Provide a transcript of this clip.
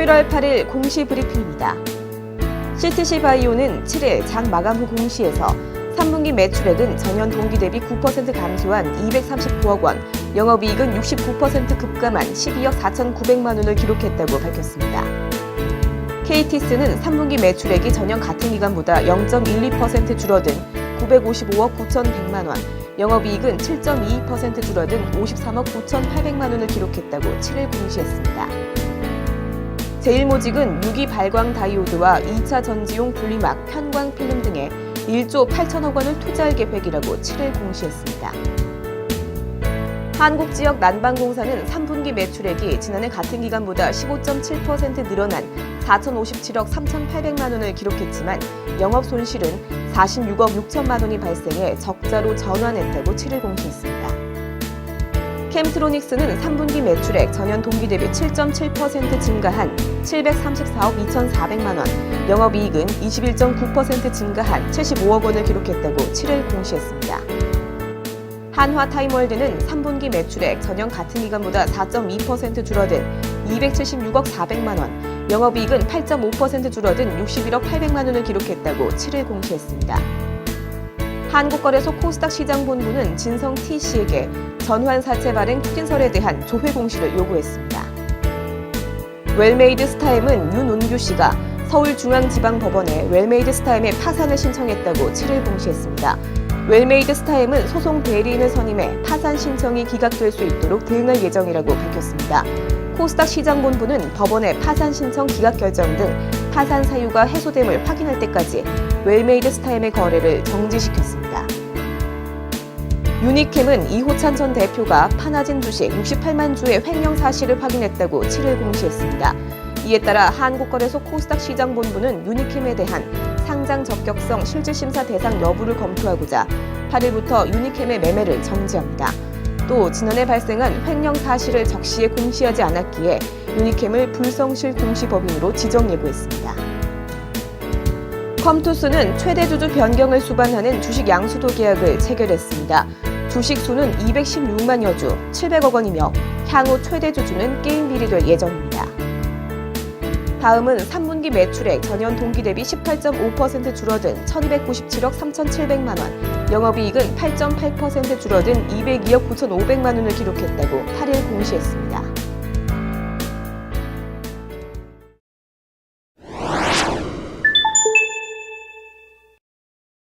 11월 8일 공시 브리핑입니다. CTC 바이오는 7일 장 마감 후 공시에서 3분기 매출액은 전년 동기 대비 9% 감소한 239억 원, 영업이익은 69% 급감한 12억 4,900만 원을 기록했다고 밝혔습니다. KT스는 3분기 매출액이 전년 같은 기간보다 0.12% 줄어든 955억 9,100만 원, 영업이익은 7.22% 줄어든 53억 9,800만 원을 기록했다고 7일 공시했습니다. 제일모직은 유기 발광 다이오드와 2차 전지용 분리막, 편광 필름 등에 1조 8천억 원을 투자할 계획이라고 7일 공시했습니다. 한국 지역 난방공사는 3분기 매출액이 지난해 같은 기간보다 15.7% 늘어난 4,057억 3,800만 원을 기록했지만 영업 손실은 46억 6천만 원이 발생해 적자로 전환했다고 7일 공시했습니다. 캠트로닉스는 3분기 매출액 전년 동기 대비 7.7% 증가한 734억 2,400만 원, 영업이익은 21.9% 증가한 75억 원을 기록했다고 7일 공시했습니다. 한화 타임월드는 3분기 매출액 전년 같은 기간보다 4.2% 줄어든 276억 400만 원, 영업이익은 8.5% 줄어든 61억 800만 원을 기록했다고 7일 공시했습니다. 한국거래소 코스닥 시장본부는 진성 T씨에게 전환 사채 발행 추진설에 대한 조회 공시를 요구했습니다. 웰메이드 스타임은 윤운규 씨가 서울중앙지방법원에 웰메이드 스타임의 파산을 신청했다고 7일 공시했습니다. 웰메이드 스타임은 소송 대리인을 선임해 파산 신청이 기각될 수 있도록 대응할 예정이라고 밝혔습니다. 코스닥 시장본부는 법원의 파산 신청 기각 결정 등 파산 사유가 해소됨을 확인할 때까지 웰메이드 스타임의 거래를 정지시켰습니다. 유니캠은 이호찬 전 대표가 파나진 주식 68만 주의 횡령 사실을 확인했다고 7일 공시했습니다. 이에 따라 한국거래소 코스닥 시장본부는 유니캠에 대한 상장 적격성 실질심사 대상 여부를 검토하고자 8일부터 유니캠의 매매를 정지합니다. 또 지난해 발생한 횡령 사실을 적시에 공시하지 않았기에 유니캠을 불성실 공시 법인으로 지정 예고했습니다. 컴투스는 최대 주주 변경을 수반하는 주식 양수도 계약을 체결했습니다. 주식 수는 216만여 주, 700억 원이며 향후 최대 주주는 게임빌이 될 예정입니다. 다음은 3분기 매출액 전년 동기 대비 18.5% 줄어든 1,197억 3,700만 원, 영업이익은 8.8% 줄어든 202억 9,500만 원을 기록했다고 8일 공시했습니다.